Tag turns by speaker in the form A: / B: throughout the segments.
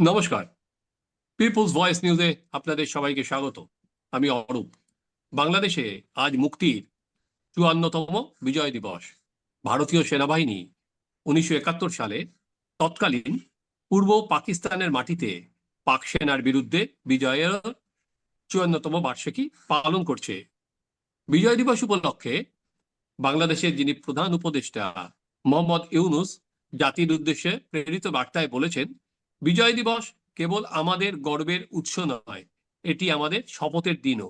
A: নমস্কার। People's voice নিউজে আপনাদের সবাইকে স্বাগত। আমি অরূপ। বাংলাদেশে আজ মুক্তির চুয়ান্নতম বিজয় দিবস। ভারতীয় সেনাবাহিনী উনিশশো একাত্তর সালে তৎকালীন পূর্ব পাকিস্তানের মাটিতে পাক সেনার বিরুদ্ধে বিজয়ের চুয়ান্নতম বার্ষিকী পালন করছে। বিজয় দিবস উপলক্ষে বাংলাদেশের যিনি প্রধান উপদেষ্টা মোহাম্মদ ইউনুস জাতির উদ্দেশ্যে প্রেরিত বার্তায় বলেছেন বিজয় দিবস কেবল আমাদের গর্বের উৎস নয়, এটি আমাদের শপথের দিনও।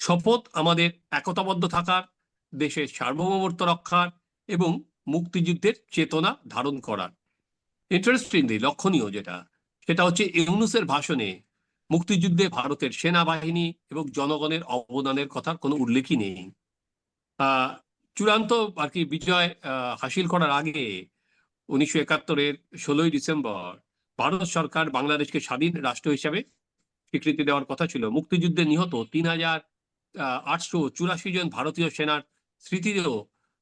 A: শপথ আমাদের একতাবদ্ধ থাকার, দেশের সার্বভৌমত্ব রক্ষার এবং মুক্তিযুদ্ধের চেতনা ধারণ করার। ইন্টারেস্টিংলি লক্ষণীয় যেটা, সেটা হচ্ছে ইউনুসের ভাষণে মুক্তিযুদ্ধে ভারতের সেনাবাহিনী এবং জনগণের অবদানের কথার কোনো উল্লেখই নেই। চূড়ান্ত আর কি বিজয় হাসিল করার আগে উনিশশো একাত্তরের ষোলোই ডিসেম্বর ভারত সরকার বাংলাদেশকে স্বাধীন রাষ্ট্র হিসাবে স্বীকৃতি দেওয়ার কথা ছিল। মুক্তিযুদ্ধে নিহত তিন হাজার আটশো চুরাশি জন ভারতীয় সেনার স্মৃতিতেও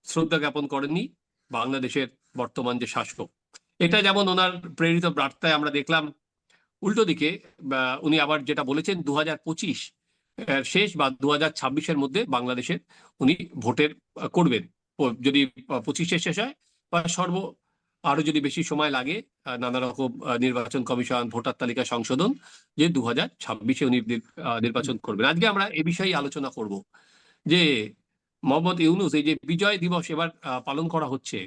A: শ্রদ্ধা জ্ঞাপন করেননি বাংলাদেশের বর্তমান যে শাসক। এটা যেমন ওনার প্রেরিত বার্তায় আমরা দেখলাম, উল্টো দিকে উনি আবার যেটা বলেছেন দু হাজার পঁচিশ শেষ বা দু হাজার ছাব্বিশের মধ্যে বাংলাদেশের উনি ভোটের করবেন। যদি পঁচিশে শেষ হয় বা সর্ব আরও যদি বেশি সময় লাগে নানা রকম নির্বাচন কমিশন, ভোটার তালিকা সংশোধন, যে দু হাজার ছাব্বিশে উনি নির্বাচন করবেন। আজকে আমরা এ বিষয়ে আলোচনা করব যে মোহাম্মদ ইউনুস, এই যে বিজয় দিবস এবার পালন করা হচ্ছে,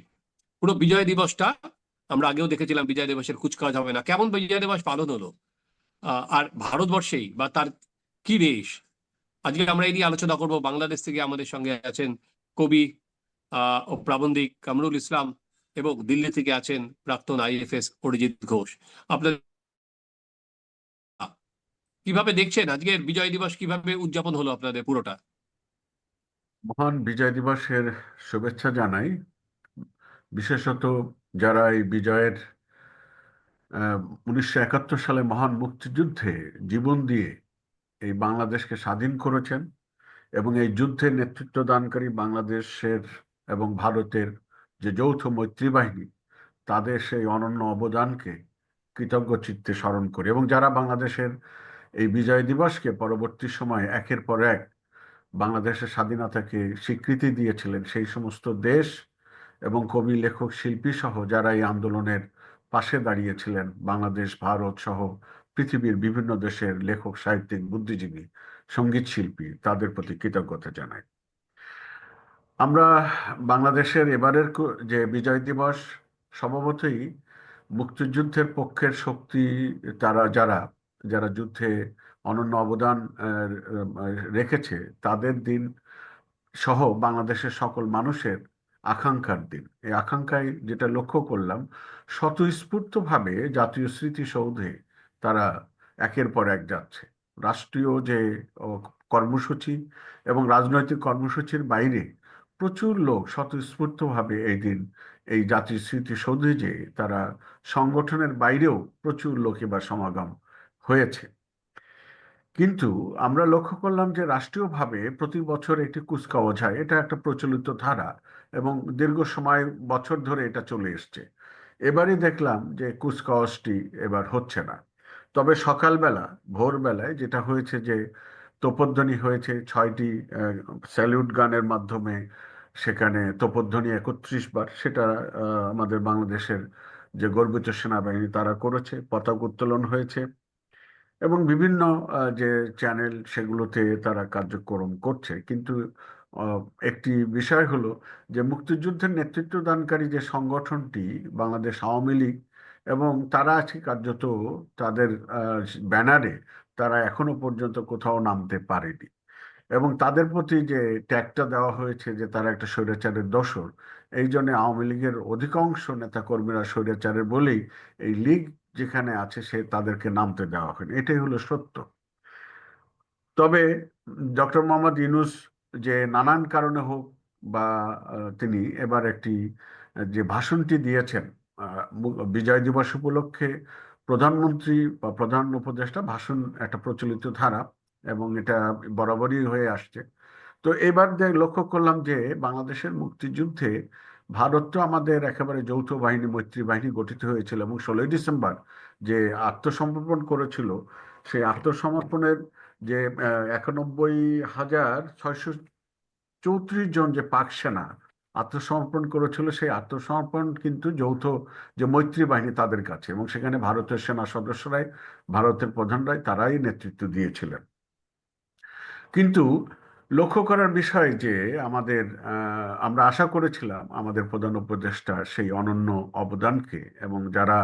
A: পুরো বিজয় দিবসটা আমরা আগেও দেখেছিলাম বিজয় দিবসের কুচকাওয়াজ হবে না। কেমন বিজয় দিবস পালন হলো? আর ভারতবর্ষেই বা তার কি দেশ? আজকে আমরা এই নিয়ে আলোচনা করব। বাংলাদেশ থেকে আমাদের সঙ্গে আছেন কবি ও প্রাবন্ধিক কামরুল ইসলাম। এবং দিল্লি থেকে আছেন প্রাক্তন আইএফএস অরিজিৎ ঘোষ। আপনার কীভাবে দেখছেন? আজকের বিজয় দিবস কীভাবে উদযাপন হলো আপনাদের পুরোটা?
B: মহান বিজয় দিবসের শুভেচ্ছা জানাই। বিশেষত যারা এই বিজয়ের উনিশশো একাত্তর সালে মহান মুক্তিযুদ্ধে জীবন দিয়ে এই বাংলাদেশকে স্বাধীন করেছেন এবং এই যুদ্ধে নেতৃত্ব দানকারী বাংলাদেশের এবং ভারতের যে যৌথ মৈত্রী বাহিনী তাদের সেই অনন্য অবদানকে কৃতজ্ঞ চিত্তে স্মরণ করে এবং যারা বাংলাদেশের এই বিজয় দিবসকে পরবর্তী সময়ে একের পর এক বাংলাদেশের স্বাধীনতাকে স্বীকৃতি দিয়েছিলেন, সেই সমস্ত দেশ এবং কবি, লেখক, শিল্পী সহ যারা এই আন্দোলনের পাশে দাঁড়িয়েছিলেন, বাংলাদেশ, ভারত সহ পৃথিবীর বিভিন্ন দেশের লেখক, সাহিত্যিক, বুদ্ধিজীবী, সংগীত শিল্পী, তাদের প্রতি কৃতজ্ঞতা জানাই। আমরা বাংলাদেশের এবারের যে বিজয় দিবস, স্বভাবতই মুক্তিযুদ্ধের পক্ষের শক্তি তারা, যারা যারা যুদ্ধে অনন্য অবদান রেখেছে, তাদের দিন সহ বাংলাদেশের সকল মানুষের আকাঙ্ক্ষার দিন। এই আকাঙ্ক্ষায় যেটা লক্ষ্য করলাম, স্বতঃস্ফূর্তভাবে জাতীয় স্মৃতিসৌধে তারা একের পর এক যাচ্ছে। রাষ্ট্রীয় যে কর্মসূচি এবং রাজনৈতিক কর্মসূচির বাইরে প্রচুর লোক স্বতঃস্ফূর্তভাবে এই দিন, এই জাতীয় স্মৃতিসৌধে যে তারা সংগঠনের বাইরেও প্রচুর লোক এবার সমাগম হয়েছে। কিন্তু আমরা লক্ষ্য করলাম যে রাষ্ট্রীয়ভাবে প্রতি বছর একটি কুচকাওয়াজ হয়। এটা একটা প্রচলিত ধারা এবং দীর্ঘ সময়, বছর ধরে এটা চলে এসছে। এবারে দেখলাম যে কুচকাওয়াজটি এবার হচ্ছে না। তবে সকালবেলা, ভোরবেলায় যেটা হয়েছে যে তোপধ্বনি হয়েছে, ছয়টি স্যালিউট গানের মাধ্যমে সেখানে তোপধ্বনি একত্রিশ বার, সেটা আমাদের বাংলাদেশের যে গর্বিত সেনাবাহিনী তারা করেছে, পতাকা উত্তোলন হয়েছে এবং বিভিন্ন যে চ্যানেল সেগুলোতে তারা কার্যক্রম করছে। কিন্তু একটি বিষয় হলো যে মুক্তিযুদ্ধের নেতৃত্ব দানকারী যে সংগঠনটি বাংলাদেশ আওয়ামী লীগ এবং তারা আছে কার্যত তাদের ব্যানারে তারা এখনও পর্যন্ত কোথাও নামতে পারেনি। এবং তাদের প্রতি যে ট্যাগটা দেওয়া হয়েছে যে তারা একটা স্বৈরাচারের দোসর এই জন্য আওয়ামী লীগের অধিকাংশ নেতাকর্মীরা স্বৈরাচারের বলেই এই লীগ যেখানে আছে সে তাদেরকে নামতে দেওয়া হয়নি। এটাই হলো সত্য। তবে ডক্টর মোহাম্মদ ইউনুস যে নানান কারণে হোক বা তিনি এবার একটি যে ভাষণটি দিয়েছেন বিজয় দিবস উপলক্ষে প্রধানমন্ত্রী বা প্রধান উপদেষ্টা ভাষণ, একটা প্রচলিত ধারা এবং এটা বরাবরই হয়ে আসছে। তো এবার যে লক্ষ্য করলাম যে বাংলাদেশের মুক্তিযুদ্ধে ভারত তো আমাদের একেবারে যৌথ বাহিনী, মৈত্রী বাহিনী গঠিত হয়েছিল এবং ষোলোই ডিসেম্বর যে আত্মসমর্পণ করেছিল, সেই আত্মসমর্পণের যে একানব্বই হাজার ছয়শো চৌত্রিশ জন যে পাক সেনা আত্মসমর্পণ করেছিল, সেই আত্মসমর্পণ কিন্তু যৌথ যে মৈত্রী বাহিনী তাদের কাছে এবং সেখানে ভারতের সেনা সদস্যরাই, ভারতের প্রধানরাই তারাই নেতৃত্ব দিয়েছিলেন। কিন্তু লক্ষ্য করার বিষয় যে আমাদের আমরা আশা করেছিলাম আমাদের প্রধান উপদেষ্টা সেই অনন্য অবদানকে এবং যারা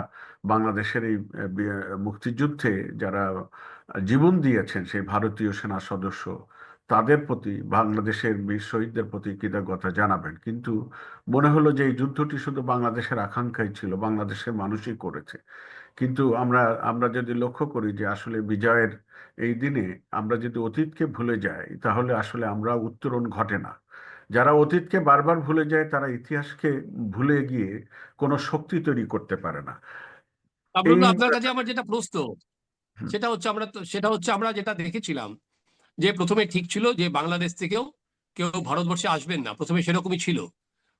B: বাংলাদেশের এই মুক্তিযুদ্ধে যারা জীবন দিয়েছেন সেই ভারতীয় সেনা সদস্য, তাদের প্রতি, বাংলাদেশের বীর শহীদদের প্রতি কৃতজ্ঞতা জানাবেন। কিন্তু মনে হলো যে এই যুদ্ধটি শুধু বাংলাদেশের আকাঙ্ক্ষাই ছিল, বাংলাদেশের মানুষই করেছে। কিন্তু আমরা আমরা যদি লক্ষ্য করি যে আসলে বিজয়ের এই দিনে আমরা যদি অতীতকে ভুলে যাই তাহলে আসলে আমরা উত্তরণ ঘটে না। যারা অতীতকে বারবার ভুলে যায় তারা ইতিহাসকে ভুলে গিয়ে কোনো শক্তি তৈরি করতে পারে না।
A: আপনার কাছে আমার যেটা প্রশ্ন সেটা হচ্ছে আমরা সেটা হচ্ছে আমরা যেটা দেখেছিলাম যে প্রথমে ঠিক ছিল যে বাংলাদেশ থেকেও কেউ ভারতবর্ষে আসবেন না প্রথমে সেরকমই ছিল।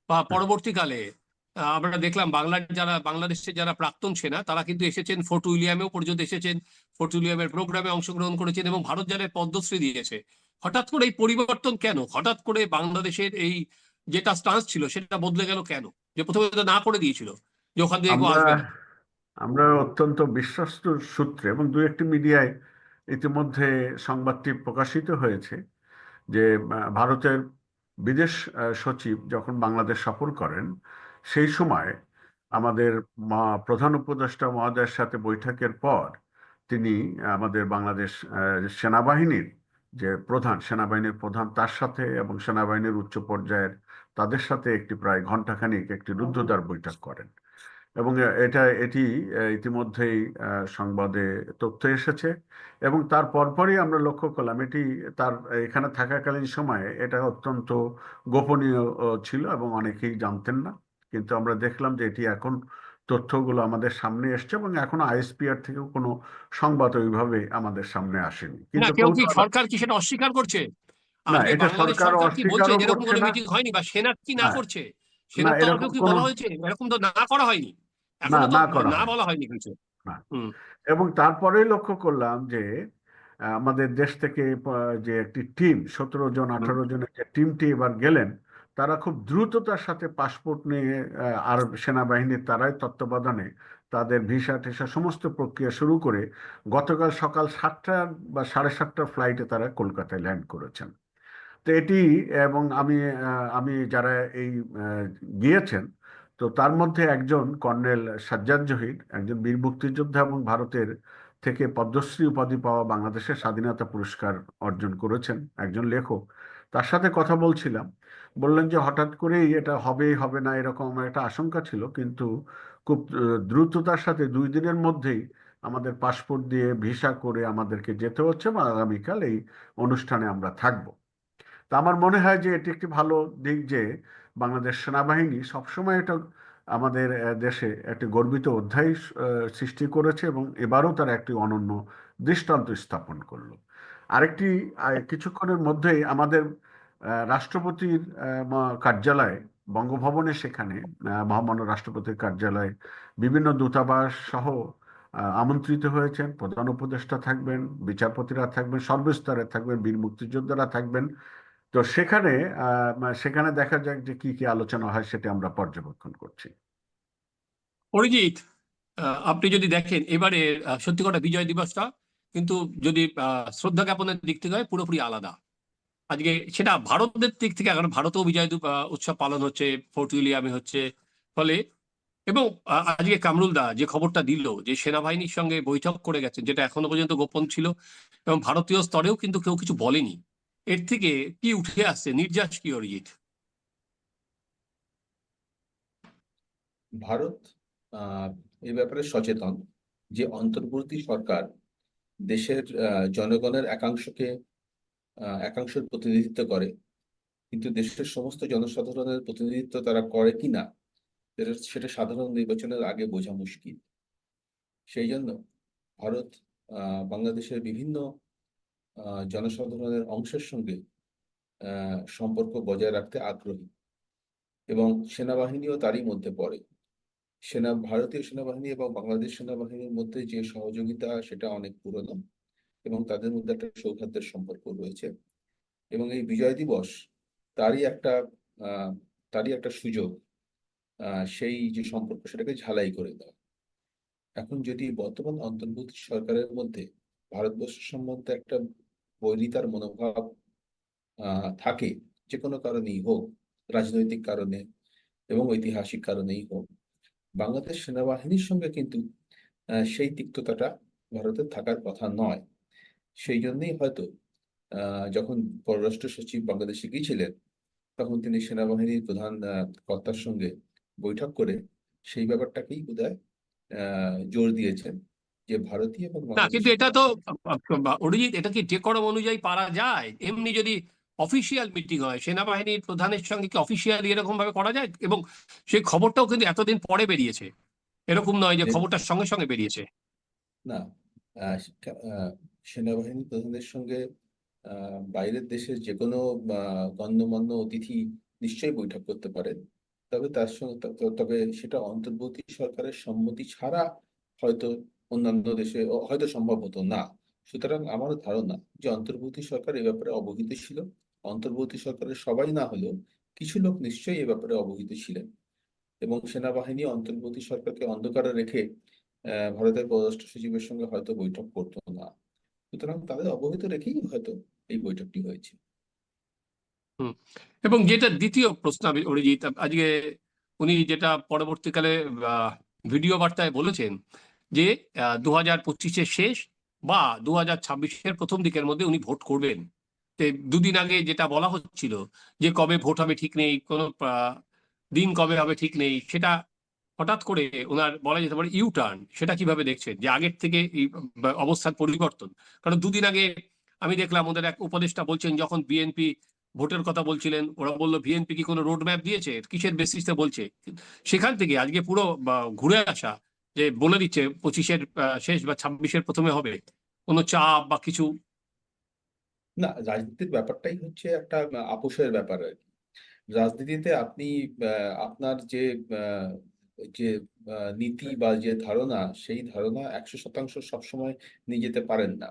A: বা পরবর্তীকালে আহ, আমরা দেখলাম বাংলার যারা বাংলাদেশের যারা প্রাক্তন সেনা তারা কিন্তু এসেছেন ফোর্ট উইলিয়ামেও পর্যন্ত এসেছেন। ফোর্ট উইলিয়ামের প্রোগ্রামে অংশগ্রহণ করেছেন এবং ভারত যারা পদ্মশ্রী দিয়েছে। হঠাৎ করে এই পরিবর্তন কেন? হঠাৎ করে বাংলাদেশের এই যেটা স্টান্স ছিল সেটা বদলে গেল কেন? যে প্রথমে না করে দিয়েছিল যে ওখান থেকে
B: আমরা
A: আসবে
B: আমরা অত্যন্ত বিশ্বস্ত সূত্রে এবং দু একটি মিডিয়ায় ইতিমধ্যে সংবাদটি প্রকাশিত হয়েছে যে ভারতের বিদেশ সচিব যখন বাংলাদেশ সফর করেন সেই সময় আমাদের মা- প্রধান উপদেষ্টা মহোদয়ের সাথে বৈঠকের পর তিনি আমাদের বাংলাদেশ সেনাবাহিনীর যে প্রধান, সেনাবাহিনীর প্রধান তার সাথে এবং সেনাবাহিনীর উচ্চ পর্যায়ের তাদের সাথে একটি প্রায় ঘণ্টাখানিক একটি রুদ্ধদ্বার বৈঠক করেন। এবং এটা, এটি ইতিমধ্যেই সংবাদে তথ্য এসেছে এবং তার পরপরই আমরা লক্ষ্য করলাম এটি তার, এখানে থাকাকালীন সময়ে এটা অত্যন্ত গোপনীয় ছিল এবং অনেকেই জানতেন না। কিন্তু আমরা দেখলাম যে এটি এখন তথ্যগুলো আমাদের সামনে এসছে এবং এখনও আইএসপিআর থেকেও কোনো সংবাদ ওইভাবে আমাদের সামনে আসেনি। কিন্তু
A: কেউ কি সরকার কি সেটা অস্বীকার করছে?
B: না, এটা সরকার
A: এরকম
B: করছে না।
A: মিটিং হয়নি বা সেনা কি না
B: না,
A: করছে?
B: এরকম
A: কি বলা হয়েছে এরকম তো না করা হয়নি। তো
B: না করা
A: না বলা হয়নি কিছু।
B: এবং তারপরেই লক্ষ্য করলাম যে আমাদের দেশ থেকে যে একটি টিম সতেরো জন আঠারো জনের যে টিমটি এবার গেলেন তারা খুব দ্রুততার সাথে পাসপোর্ট নিয়ে আর সেনাবাহিনীর তারাই তত্ত্বাবধানে তাদের ভিসা টিসা সমস্ত প্রক্রিয়া শুরু করে গতকাল সকাল সাতটার বা সাড়ে সাতটার ফ্লাইটে তারা কলকাতায় ল্যান্ড করেছেন। তো এটি এবং আমি আমি যারা এই গিয়েছেন, তো তার মধ্যে একজন কর্নেল সাজ্জাদ জহির, একজন বীর মুক্তিযোদ্ধা এবং ভারতের থেকে পদ্মশ্রী উপাধি পাওয়া বাংলাদেশের স্বাধীনতা পুরস্কার অর্জন করেছেন, একজন লেখক। তার সাথে কথা বলছিলাম। বললেন যে হঠাৎ করেই এটা হবে হবে না এরকম আমার একটা আশঙ্কা ছিল, কিন্তু খুব দ্রুততার সাথে দুই দিনের মধ্যেই আমাদের পাসপোর্ট দিয়ে ভিসা করে আমাদেরকে যেতে হচ্ছে বা আগামীকাল এই অনুষ্ঠানে আমরা থাকব। তা আমার মনে হয় যে এটি একটি ভালো দিক যে বাংলাদেশ সেনাবাহিনী সবসময় এটা আমাদের দেশে একটি গর্বিত অধ্যায় সৃষ্টি করেছে এবং এবারও তারা একটি অনন্য দৃষ্টান্ত স্থাপন করল। আরেকটি কিছুক্ষণের মধ্যেই আমাদের রাষ্ট্রপতির কার্যালয়ে বঙ্গভবনে সেখানে মহামান্য রাষ্ট্রপতির কার্যালয়ে বিভিন্ন দূতাবাস সহ আমন্ত্রিত হয়েছেন। প্রধান উপদেষ্টা থাকবেন, বিচারপতিরা থাকবেন, সর্বস্তরে থাকবেন, বীর মুক্তিযোদ্ধারা থাকবেন। তো সেখানে সেখানে দেখা যাক যে কি কি আলোচনা হয়, সেটা আমরা পর্যবেক্ষণ করছি।
A: অরিজিৎ আপনি যদি দেখেন, এবারে সত্যি কথা বিজয় দিবসটা কিন্তু যদি শ্রদ্ধা জ্ঞাপনের দিক থেকে হয়, পুরোপুরি আলাদা। আজকে সেটা ভারতের দিক থেকে এখন ভারতেও বিজয় উৎসব পালন হচ্ছে, ফোর্ট উইলিয়ামে হচ্ছে, ফলে এবং আজকে কামরুল দা যে খবরটা দিল যে সেনাবাহিনীর সঙ্গে বৈঠক করে গেছেন, যেটা এখনও পর্যন্ত গোপন ছিল, এবং ভারতীয় স্তরেও কিন্তু কেউ কিছু বলেনি। এর থেকে কি উঠে আসছে? নির্যাস কি অরিজিৎ?
C: ভারত এই ব্যাপারে সচেতন যে অন্তর্বর্তী সরকার দেশের জনগণের একাংশকে একাংশের প্রতিনিধিত্ব করে। কিন্তু দেশের সমস্ত জনসাধারণের প্রতিনিধিত্ব তারা করে কি না, সেটা সাধারণ নির্বাচনের আগে বোঝা মুশকিল। সেই জন্য ভারত বাংলাদেশের বিভিন্ন জনসাধারণের অংশের সঙ্গে সম্পর্ক বজায় রাখতে আগ্রহী এবং সেনাবাহিনীও তারই মধ্যে পড়ে। সেনা, ভারতীয় সেনাবাহিনী এবং বাংলাদেশ সেনাবাহিনীর মধ্যে যে সহযোগিতা, সেটা অনেক পুরনো। এবং তাদের মধ্যে একটা সৌহার্দ্যের সম্পর্ক রয়েছে। এবং এই বিজয় দিবস তারই একটা তারই একটা সুযোগ সেই যে সম্পর্ক সেটাকে ঝালাই করে দেওয়া এখন যদি বর্তমান অন্তর্বর্তী সরকারের মধ্যে ভারতবর্ষ সম্বন্ধে একটা বৈরিতার মনোভাব থাকে, যে কোনো কারণেই হোক, রাজনৈতিক কারণে এবং ঐতিহাসিক কারণেই হোক, বাংলাদেশ সেনাবাহিনীর সঙ্গে কিন্তু সেই তিক্ততাটা ভারতের থাকার কথা নয়। সেই জন্যই হয়তো আহ, যখন পররাষ্ট্র সচিব বাংলাদেশে গিয়েছিলেন তখন তিনি সেনাবাহিনীর প্রধান কর্তার সঙ্গে বৈঠক করে সেই ব্যাপারটাকেই বোধহয় আহ, জোর দিয়েছেন যে ভারতীয় এবং
A: না কিন্তু এটা তো অরিজিৎ এটা কি ডেকোরাম অনুযায়ী পারা যায়? এমনি যদি অফিসিয়াল মিটিং হয় সেনাবাহিনীর প্রধানের সঙ্গে কি অফিসিয়ালি এরকম ভাবে করা যায়? এবং সেই খবরটাও কিন্তু এতদিন পরে বেরিয়েছে। এরকম নয় যে খবরটার সঙ্গে সঙ্গে বেরিয়েছে।
C: না সেনাবাহিনী প্রধানের সঙ্গে বাইরের দেশের যে কোনো গণ্যমান্য অতিথি নিশ্চয়ই বৈঠক করতে পারেন। তবে তার সঙ্গে তবে সেটা অন্তর্বর্তী সরকারের সম্মতি ছাড়া হয়তো অন্যান্য দেশে হয়তো সম্ভব হতো না। সুতরাং আমার ধারণা যে অন্তর্বর্তী সরকার এ ব্যাপারে অবহিত ছিল। অন্তর্বর্তী সরকারের সবাই না হলেও কিছু লোক নিশ্চয়ই এ ব্যাপারে অবহিত ছিলেন। এবং সেনাবাহিনী অন্তর্বর্তী সরকারকে অন্ধকারে রেখে ভারতের পররাষ্ট্র সচিবের সঙ্গে হয়তো বৈঠক করতো না। সুতরাং তাদের অবহিত রেখেই হয়তো এই বৈঠকটি হয়েছে।
A: এবং যেটা দ্বিতীয় প্রশ্ন অরিজিৎ, আজকে উনি যেটা পরবর্তীকালে ভিডিও বার্তায় বলেছেন যে দু হাজার পঁচিশের শেষ বা দু হাজার ছাব্বিশের প্রথম দিকের মধ্যে উনি ভোট করবেন। দুদিন আগে যেটা বলা হচ্ছিল যে, কবে ভোট হবে ঠিক নেই, কোনো দিন কবে হবে ঠিক নেই, সেটা হঠাৎ করে ওনার বলা যেতে পারে ইউ টার্ন সেটা কীভাবে দেখছেন? যে আগের থেকে এই অবস্থার পরিবর্তন। কারণ দুদিন আগে আমি দেখলাম ওদের এক উপদেষ্টা বলছেন, যখন বিএনপি ভোটের কথা বলছিলেন, ওরা বলল বিএনপি কি কোনো রোড ম্যাপ দিয়েছে? কিসের বেসিসে বলছে? সেখান থেকে আজকে পুরো ঘুরে আসা, যে বলে দিচ্ছে, পঁচিশের শেষ বা ছাব্বিশের প্রথমে হবে। কোনো চাপ বা কিছু?
C: না, রাজনীতির ব্যাপারটাই হচ্ছে একটা আপোষের ব্যাপার আর কি। রাজনীতিতে আপনি আপনার যে যে নীতি বা যে ধারণা, সেই ধারণা একশো শতাংশ সবসময় নিয়ে যেতে পারেন না।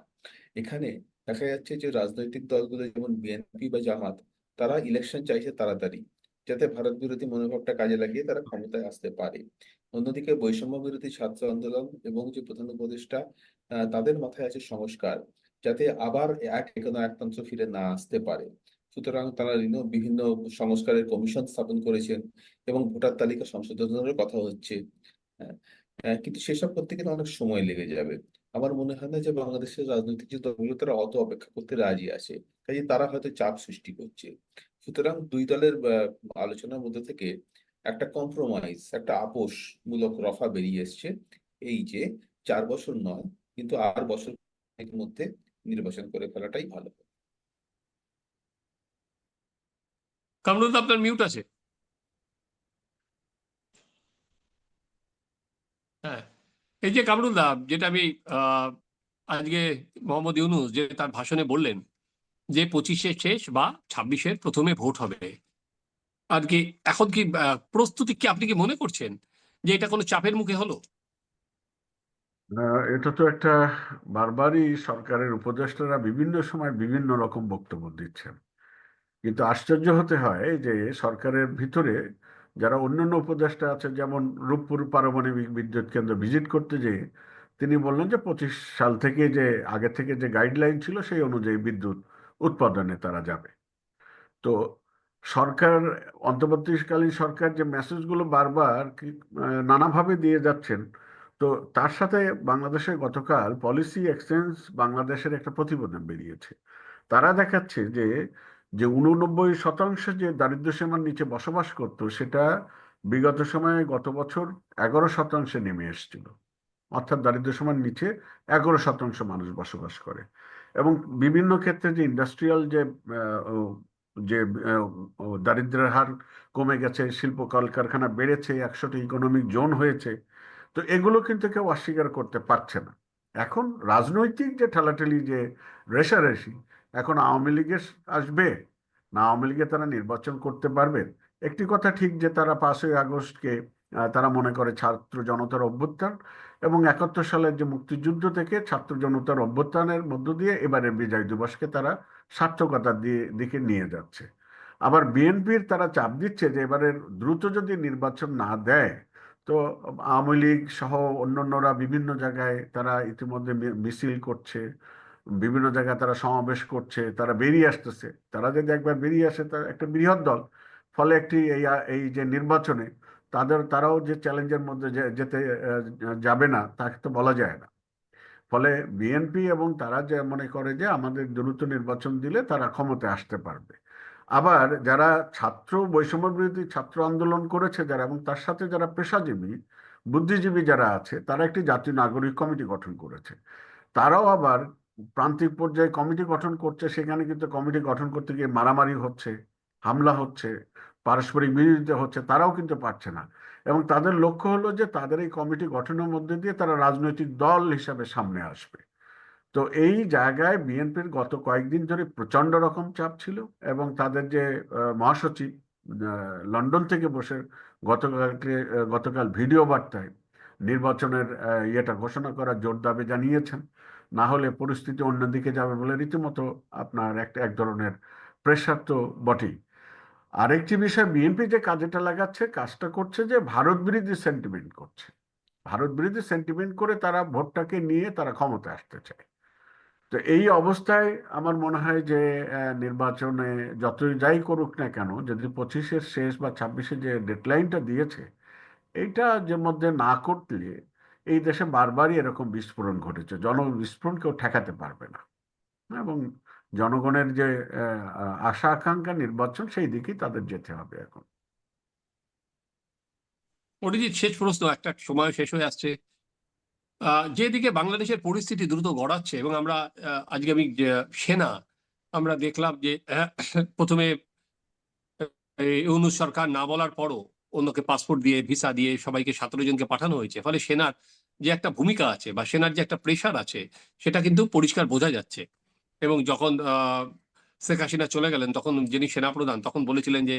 C: এখানে দেখা যাচ্ছে যে, রাজনৈতিক দলগুলো যেমন বিএনপি বা জামাত, তারা ইলেকশন চাইছে তাড়াতাড়ি, যাতে ভারত বিরোধী মনোভাবটা কাজে লাগিয়ে তারা ক্ষমতায় আসতে পারে। অন্যদিকে বৈষম্য বিরোধী ছাত্র আন্দোলন এবং যে প্রধান উপদেষ্টা তাদের মাথায় আছে সংস্কার, যাতে আবার এক একতন্ত্র ফিরে না আসতে পারে। সুতরাং তারা বিভিন্ন সংস্কারের কমিশন স্থাপন করেছেন এবং ভোটার তালিকা সংশোধনের কথা হচ্ছে। হ্যাঁ, আহ, কিন্তু সেসব করতে গেলে অনেক সময় লেগে যাবে। আমার মনে হয় না যে বাংলাদেশের রাজনৈতিক যে দলগুলো তারা অত অপেক্ষা করতে রাজি আছে। কাজে তারা হয়তো চাপ সৃষ্টি করছে। সুতরাং দুই দলের আলোচনার মধ্যে থেকে একটা কম্প্রোমাইজ একটা আপোষ মূলক রফা বেরিয়ে এসছে। এই যে চার বছর নয় কিন্তু আর বছর মধ্যে নির্বাচন করে ফেলাটাই ভালো।
A: কামরুল আপনার মিউট আছে। হ্যাঁ এই যে কামরুল দা, যেটা আমি আজকে মোহাম্মদ ইউনুস যে তার ভাষণে বললেন যে পঁচিশে শেষ বা ছাব্বিশের প্রথমে ভোট হবে। আর কি, এখন কি প্রস্তুতি কি আপনি কি মনে করছেন যে এটা কোনো চাপের মুখে হলো?
B: এটা তো একটা বারবারই সরকারের উপদেষ্টারা বিভিন্ন সময় বিভিন্ন রকম বক্তব্য দিচ্ছেন। কিন্তু আশ্চর্য হতে হয় যে সরকারের ভিতরে যারা অন্যান্য উপদেষ্টা আছে যেমন রূপপুর পারমাণবিক বিদ্যুৎ কেন্দ্র ভিজিট করতে যেয়ে তিনি বললেন যে পঁচিশ সাল থেকে যে, আগে থেকে যে গাইডলাইন ছিল সেই অনুযায়ী বিদ্যুৎ উৎপাদনে তারা যাবে। তো সরকার, অন্তর্বর্তীকালীন সরকার যে মেসেজগুলো বারবার নানাভাবে দিয়ে যাচ্ছেন, তো তার সাথে বাংলাদেশে গতকাল পলিসি এক্সচেঞ্জ বাংলাদেশের একটা প্রতিবেদন বেরিয়েছে। তারা দেখাচ্ছে যে যে উননব্বই শতাংশ যে দারিদ্র্য সীমার নিচে বসবাস করত, সেটা বিগত সময়ে গত বছর এগারো শতাংশে নেমে এসেছিল। অর্থাৎ দারিদ্র্য সীমার নিচে এগারো শতাংশ মানুষ বসবাস করে। এবং বিভিন্ন ক্ষেত্রে যে ইন্ডাস্ট্রিয়াল যে যে দারিদ্র্যের হার কমে গেছে, শিল্প কলকারখানা বেড়েছে, একশোটি ইকোনমিক জোন হয়েছে, তো এগুলো কিন্তু কেউ অস্বীকার করতে পারছে না। এখন রাজনৈতিক যে ঠেলাঠেলি যে রেশারেশি এখন আওয়ামী লীগের আসবে, না আওয়ামী লীগে তারা নির্বাচন করতে পারবে? একটি কথা ঠিক যে তারা পাঁচই আগস্টকে তারা মনে করে ছাত্র জনতার অভ্যুত্থান এবং একাত্তর সালের যে মুক্তিযুদ্ধ থেকে ছাত্র জনতার অভ্যুত্থানের মধ্য দিয়ে এবারে বিজয় দিবসকে তারা সার্থকতার দিয়ে দিকে নিয়ে যাচ্ছে। আবার বিএনপির তারা চাপ দিচ্ছে যে এবারের দ্রুত যদি নির্বাচন না দেয়, তো আওয়ামী লীগ সহ অন্যান্যরা বিভিন্ন জায়গায় তারা ইতিমধ্যে মিছিল করছে। বিভিন্ন জায়গায় তারা সমাবেশ করছে, তারা বেরিয়ে আসতেছে। তারা যদি একবার বেরিয়ে আসে, তার একটা বৃহৎ দল। ফলে একটি এই এই যে নির্বাচনে তাদের, তারাও যে চ্যালেঞ্জের মধ্যে যেতে যাবে না, তাকে তো বলা যায় না। ফলে বিএনপি এবং তারা যে মনে করে যে আমাদের দ্রুত নির্বাচন দিলে তারা ক্ষমতায় আসতে পারবে। আবার যারা ছাত্র, বৈষম্য বিরোধী ছাত্র আন্দোলন করেছে যারা এবং তার সাথে যারা পেশাজীবী, বুদ্ধিজীবী যারা আছে, তারা একটি জাতীয় নাগরিক কমিটি গঠন করেছে। তারাও আবার প্রান্তিক পর্যায়ে কমিটি গঠন করছে, সেখানে কিন্তু কমিটি গঠন করতে গিয়ে মারামারি হচ্ছে, হামলা হচ্ছে, পারস্পরিক বিরোধিতা হচ্ছে, তারাও কিন্তু পারছে না। এবং তাদের লক্ষ্য হলো যে তাদের এই কমিটি গঠনের মধ্যে দিয়ে তারা রাজনৈতিক দল হিসাবে সামনে আসবে। তো এই জায়গায় বিএনপির গত কয়েকদিন ধরে প্রচণ্ড রকম চাপ ছিল এবং তাদের যে মহাসচিব লন্ডন থেকে বসে গতকালকে, গতকাল ভিডিও বার্তায় নির্বাচনের ইয়েটা ঘোষণা করার জোর দাবি জানিয়েছেন। না হলে পরিস্থিতি অন্যদিকে যাবে বলে রীতিমতো আপনার একটা এক ধরনের প্রেশার তো বটেই। আরেকটি বিষয় বিএনপি যে কাজেটা লাগাচ্ছে, কাজটা করছে যে ভারত বিরোধী সেন্টিমেন্ট করছে। ভারত বিরোধী সেন্টিমেন্ট করে তারা ভোটটাকে নিয়ে তারা ক্ষমতায় আসতে চায়। তো এই অবস্থায় আমার মনে হয় যে নির্বাচনে যতই যাই করুক না কেন, যদি পঁচিশের শেষ বা ছাব্বিশে যে ডেডলাইনটা দিয়েছে, এইটা যে মধ্যে না করলে এই দেশে বারবারই এরকম বিস্ফোরণ ঘটেছে। জন বিস্ফোরণ কেউ ঠেকাতে পারবে না। এবং জনগণের যে আশা, আকাঙ্ক্ষা, নির্বাচন, সেই দিকেই তাদের যেতে হবে এখন।
A: অরিজিৎ, শেষ প্রশ্ন, একটা সময় শেষ হয়ে আসছে। যেদিকে বাংলাদেশের পরিস্থিতি দ্রুত গড়াচ্ছে এবং আমরা আজকে আমি সেনা, আমরা দেখলাম যে প্রথমে ইউনূস সরকার না বলার পরও অন্যকে পাসপোর্ট দিয়ে, ভিসা দিয়ে সবাইকে সতেরো জনকে পাঠানো হয়েছে। ফলে সেনার যে একটা ভূমিকা আছে বা সেনার যে একটা প্রেশার আছে, সেটা কিন্তু পরিষ্কার বোঝা যাচ্ছে। এবং যখন শেখ হাসিনা চলে গেলেন, তখন যিনি সেনাপ্রধান, তখন বলেছিলেন যে,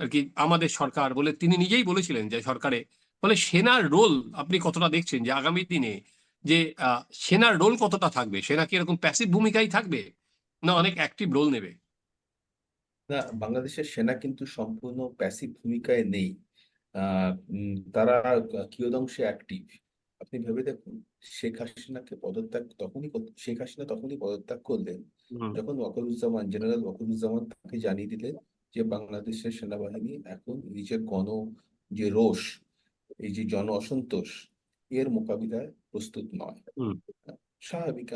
A: আর কি, আমাদের সরকার, বলে তিনি নিজেই বলেছিলেন যে, সরকারে। ফলে সেনার রোল আপনি কতটা দেখছেন যে, আগামী দিনে যে সেনার রোল কতটা থাকবে? সেনা কি এরকম প্যাসিভ ভূমিকাই থাকবে? না অনেক অ্যাক্টিভ রোল নেবে?
C: না, বাংলাদেশের সেনা কিন্তু সম্পূর্ণ প্যাসিভ ভূমিকায় নেই। তারা কিয়দংশে অ্যাক্টিভ আপনি ভেবে দেখুন শেখ হাসিনাকে পদত্যাগ তখনই শেখ হাসিনা তখনই পদত্যাগ করলেন যখন ওয়াকারুজ্জামান জেনারেল ওয়াকারুজ্জামান তাকে জানিয়ে দিলেন যে বাংলাদেশের সেনাবাহিনী এখন এই যে গণ যে রোষ এই যে জন অসন্তোষ এর মোকাবিলায় প্রস্তুত নয়। স্বাভাবিক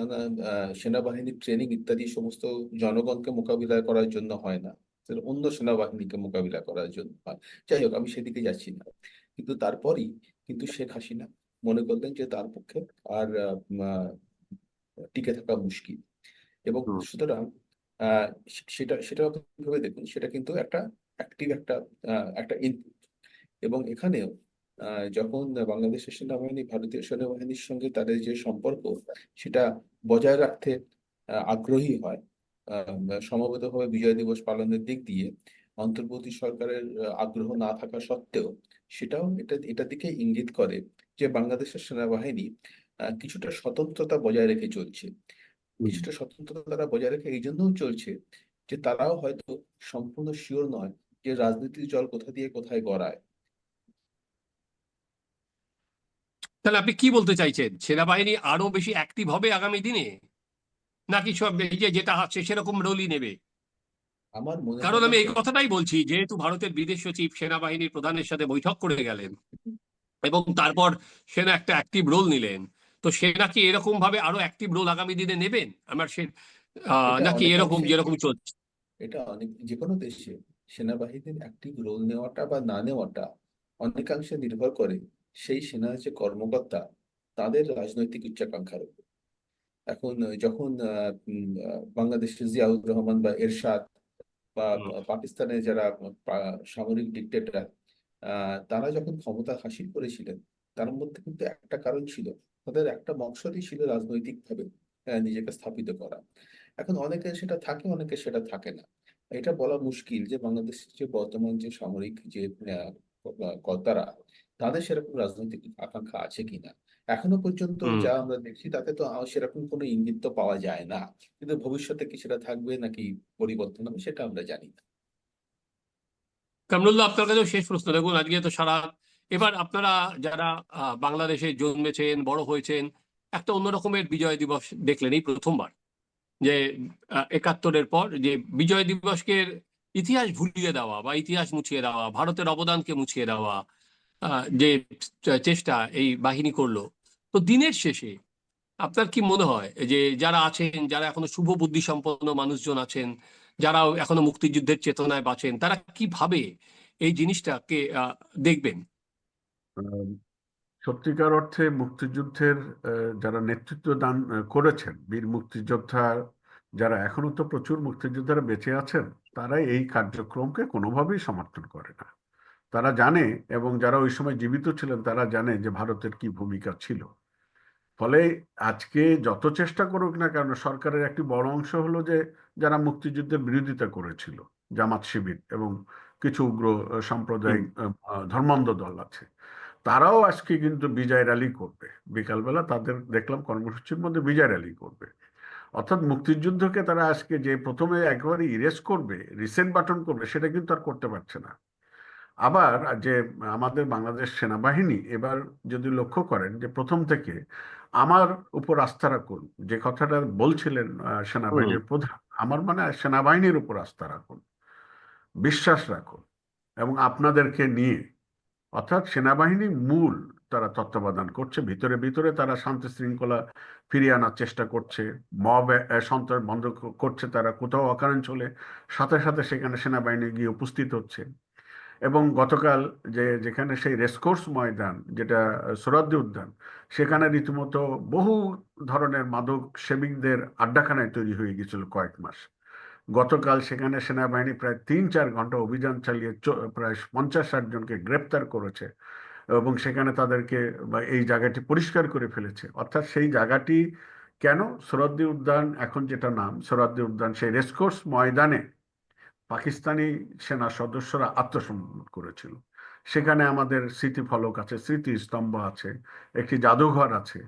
C: সেনাবাহিনীর ট্রেনিং ইত্যাদি সমস্ত জনগণকে মোকাবিলা করার জন্য হয় না। অন্য সেনাবাহিনীকে মোকাবিলা করার জন্য হয়। যাই হোক আমি সেদিকে যাচ্ছি না। কিন্তু তারপরই কিন্তু শেখ হাসিনা মনে করলেন যে তার পক্ষে আর টিকে থাকা মুশকিল। এবং সুতরাং সেটা সেটা ভেবে দেখুন সেটা কিন্তু একটা অ্যাক্টিভ একটা একটা ইনপুট এবং এখানেও যখন বাংলাদেশের সেনাবাহিনী ভারতীয় সেনাবাহিনীর সঙ্গে তাদের যে সম্পর্ক সেটা বজায় রাখতে আগ্রহী হয় আহ, সমবেতভাবে বিজয় দিবস পালনের দিক দিয়ে অন্তর্বর্তী সরকারের আগ্রহ না থাকা সত্ত্বেও সেটাও এটা এটার দিকে ইঙ্গিত করে যে বাংলাদেশের সেনাবাহিনী আহ, কিছুটা স্বতন্ত্রতা বজায় রেখে চলছে। কিছুটা স্বতন্ত্রতা তারা বজায় রেখে এই জন্যও চলছে যে তারাও হয়তো সম্পূর্ণ শিওর নয় যে রাজনীতির জল কোথা দিয়ে কোথায় গড়ায়।
A: তাহলে আপনি কি বলতে চাইছেন? সেনাবাহিনী আরও বেশি অ্যাক্টিভ হবে আগামী দিনে? নাকি সব যে যেটা আছে সেরকম রোলই নেবে?
C: আমার মনে
A: কারণ আমি এই কথাটাই বলছি যেহেতু ভারতের বিদেশ সচিব সেনাবাহিনীর প্রধানের সাথে বৈঠক করে গেলেন। এবং তারপর সেনা একটা অ্যাক্টিভ রোল নিলেন। তো সেনা কি এরকম ভাবে আরও অ্যাক্টিভ রোল আগামী দিনে নেবেন? আমার সে নাকি এরকম যেরকম চলছে?
C: এটা অনেক যে কোনো দেশে সেনাবাহিনীর অ্যাক্টিভ রোল নেওয়াটা বা না নেওয়াটা অনেকাংশে নির্ভর করে সেই সেনার যে কর্মকর্তা তাদের রাজনৈতিক উচ্চাকাঙ্ক্ষার উপর। এখন যখন বাংলাদেশের জিয়াউর রহমান বা এরশাদ বা। পাকিস্তানের যারা সামরিক ডিক্টেটর তারা যখন ক্ষমতা হাসিল করেছিলেন তার মধ্যে কিন্তু একটা কারণ ছিল তাদের একটা মকসদই ছিল রাজনৈতিকভাবে নিজেকে স্থাপিত করা। এখন অনেকে সেটা থাকে অনেকে সেটা থাকে না। এটা বলা মুশকিল যে বাংলাদেশের যে বর্তমান যে সামরিক যে কর্তারা তাদের সেরকম রাজনৈতিক আকাঙ্ক্ষা আছে কিনা? এখনও পর্যন্ত যা আমরা দেখছি তাতে তো সেরকম কোনো ইঙ্গিত তো পাওয়া যায় না। কিন্তু ভবিষ্যতে কি সেটা থাকবে নাকি পরিবর্তন হবে সেটা আমরা জানি না।
A: কামরুল্লাহ, আপনার কাছেও শেষ প্রশ্ন। দেখুন, আজকে তো সারা এবার আপনারা যারা বাংলাদেশে জন্মেছেন, বড় হয়েছেন, একটা অন্য রকমের বিজয় দিবস দেখলেন এই প্রথমবার। যে একাত্তরের পর যে, বিজয় দিবসকে ইতিহাস ভুলিয়ে দেওয়া বা ইতিহাস মুছিয়ে দেওয়া, ভারতের অবদানকে মুছিয়ে দেওয়া যে চেষ্টা, এই বাহিনী করল। তো দিনের শেষে আপনার কি মনে হয়? যে, যারা আছেন, যারা এখনও শুভ বুদ্ধি সম্পন্ন মানুষজন আছেন যারা এখনও মুক্তিযুদ্ধের চেতনায় বাঁচেন, তারা কীভাবে এই জিনিসটাকে দেখবেন?
B: সত্যিকার অর্থে মুক্তিযুদ্ধের যারা নেতৃত্ব দান করেছেন, বীর মুক্তিযোদ্ধা, যারা এখনও তো প্রচুর মুক্তিযোদ্ধারা বেঁচে আছেন, তারা এই কার্যক্রমকে কোনোভাবেই সমর্থন করে না। তারা জানে, এবং যারা ওই সময় জীবিত ছিলেন, তারা জানে যে ভারতের কি ভূমিকা ছিল। ফলে আজকে যত চেষ্টা করুক না কেন সরকারের একটি বড় অংশ হলো যে যারা মুক্তিযুদ্ধের বিরোধিতা করেছিল জামাত শিবির এবং কিছু উগ্র সাম্প্রদায়িক ধর্মান্ধ দল আছে তারাও আজকে কিন্তু বিজয় র্যালি করবে। বিকালবেলা তাদের দেখলাম কর্মসূচির মধ্যে বিজয় র্যালি করবে। অর্থাৎ মুক্তিযুদ্ধকে তারা আজকে যে প্রথমে একেবারে ইরেজ করবে রিসেন্ট বাটন করবে সেটা কিন্তু আর করতে পারছে না। আবার যে আমাদের বাংলাদেশ সেনাবাহিনী এবার যদি লক্ষ্য করেন যে প্রথম থেকে আমার উপর আস্থা রাখুন। যে কথাটা বলছিলেন সেনাবাহিনীর প্রধান আমার মানে সেনাবাহিনীর উপর আস্থা রাখুন বিশ্বাস রাখুন এবং আপনাদেরকে নিয়ে অর্থাৎ সেনাবাহিনী মূল তারা তত্ত্বাবধান করছে ভিতরে ভিতরে তারা শান্তি শৃঙ্খলা ফিরিয়ে আনার চেষ্টা করছে মব সন্ত্রাস বন্ধ করছে তারা কোথাও অকারণ চলে সাথে সাথে সেখানে সেনাবাহিনী গিয়ে উপস্থিত হচ্ছে। এবং গতকাল যে যেখানে সেই রেসকোর্স ময়দান, যেটা সোহরাওয়ার্দী উদ্যান, সেখানে রীতিমতো বহু ধরনের মাদক সেবিকদের আড্ডাখানায় তৈরি হয়ে গিয়েছিল কয়েক মাস। গতকাল সেখানে সেনাবাহিনী প্রায় তিন চার ঘণ্টা অভিযান চালিয়ে প্রায় পঞ্চাশ ষাট জনকে গ্রেপ্তার করেছে এবং সেখানে তাদেরকে এই জায়গাটি পরিষ্কার করে ফেলেছে। অর্থাৎ সেই জায়গাটি কেন? সোহরাওয়ার্দী উদ্যান, এখন যেটা নাম, সোহরাওয়ার্দী উদ্যান, সেই রেসকোর্স ময়দানে পাকিস্তানি সেনা সদস্যরা আত্মসমর্পণ করেছিল। সেখানে আমাদের স্মৃতিফলক আছে স্মৃতিস্তম্ভ আছে, একটি জাদুঘর আছে।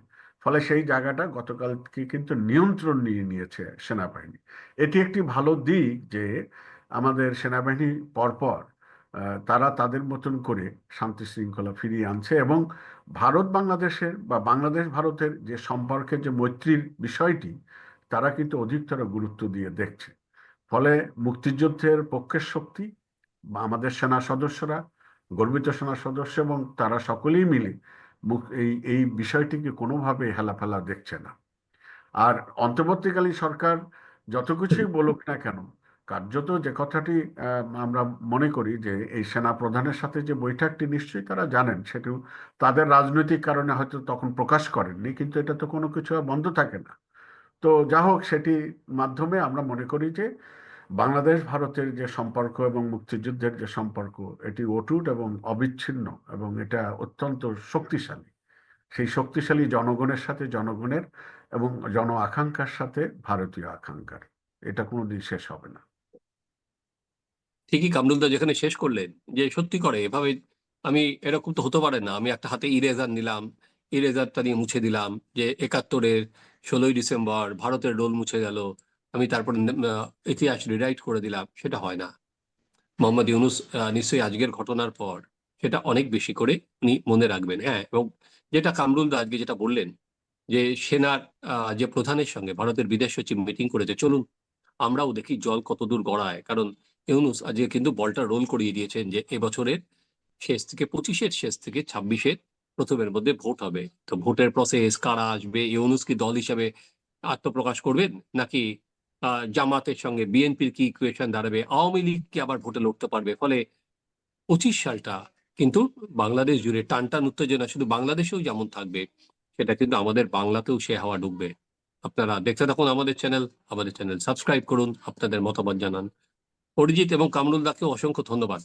B: ফলে সেই জায়গাটা গতকালকে কিন্তু নিয়ন্ত্রণ নিয়ে নিয়েছে সেনাবাহিনী। এটি একটি ভালো দিক যে আমাদের সেনাবাহিনী পরপর তারা তাদের মতন করে শান্তি শৃঙ্খলা ফিরিয়ে আনছে এবং ভারত বাংলাদেশের বা বাংলাদেশ ভারতের যে সম্পর্কের যে মৈত্রীর বিষয়টি, তারা কিন্তু অধিকতর গুরুত্ব দিয়ে দেখছে। ফলে মুক্তিযুদ্ধের পক্ষের শক্তি বা আমাদের সেনা সদস্যরা, গর্বিত সেনা সদস্য এবং তারা সকলেই মিলে এই এই বিষয়টিকে কোনোভাবে হেলাফেলা দেখছে না। আর অন্তর্বর্তীকালীন সরকার যত কিছুই বলুক না কেন, কার্যত যে কথাটি আমরা মনে করি যে এই সেনা প্রধানের সাথে যে বৈঠকটি নিশ্চয়ই তারা জানেন সেটি তাদের রাজনৈতিক কারণে হয়তো তখন প্রকাশ করেননি, কিন্তু এটা তো কোনো কিছু বন্ধ থাকে না। তো যা হোক, সেটি মাধ্যমে আমরা মনে করি যে বাংলাদেশ ভারতের যে সম্পর্ক এবং মুক্তিযুদ্ধের যে সম্পর্ক, এটি অটুট এবং অবিচ্ছিন্ন এবং এটা অত্যন্ত শক্তিশালী। সেই শক্তিশালী জনগণের সাথে জনগণের এবং জন আকাঙ্ক্ষার সাথে ভারতীয় আকাঙ্ক্ষার। এটা কোনোদিন শেষ হবে না।
A: ঠিকই কামরুলদা যেখানে শেষ করলেন যে সত্যি করে এভাবে আমি এরকম তো হতে পারে না। আমি একটা হাতে ইরেজার নিলাম ইরেজারটা নিয়ে মুছে দিলাম যে একাত্তরের ষোলোই ডিসেম্বর ভারতের রোল মুছে গেল। আমি তারপর ইতিহাস রিরাইট করে দিলাম, সেটা হয় না। মোহাম্মদ ইউনুস নিশ্চয়ই আজকের ঘটনার পর সেটা অনেক বেশি করে উনি মনে রাখবেন হ্যাঁ এবং যেটা কামরুলদা আজকে যেটা বললেন যে সেনার যে প্রধানের সঙ্গে ভারতের বিদেশ সচিব মিটিং করেছে, চলুন আমরাও দেখি জল কতদূর গড়ায়। কারণ ইউনুস আজকে কিন্তু বলটা রোল করিয়ে দিয়েছেন যে এবছরের শেষ থেকে, পঁচিশের শেষ থেকে, ছাব্বিশের প্রথমের মধ্যে ভোট হবে। তো ভোটের প্রসেস কারা আসবে ইউনুস কি দল হিসাবে আত্মপ্রকাশ করবেন নাকি জামাতের সঙ্গে বিএনপির কি ইকুয়েশন দাঁড়াবে, আওয়ামী লীগ কি আবার ভোটে লড়তে পারবে? ফলে পঁচিশ সালটা কিন্তু বাংলাদেশ জুড়ে টান টান উত্তেজনা শুধু বাংলাদেশেও যেমন থাকবে, সেটা কিন্তু আমাদের বাংলাতেও সে হাওয়া ডুববে আপনারা দেখতে থাকুন আমাদের চ্যানেল আমাদের চ্যানেল সাবস্ক্রাইব করুন, আপনাদের মতামত জানান। অরিজিৎ এবং কামরুল অসংখ্য ধন্যবাদ।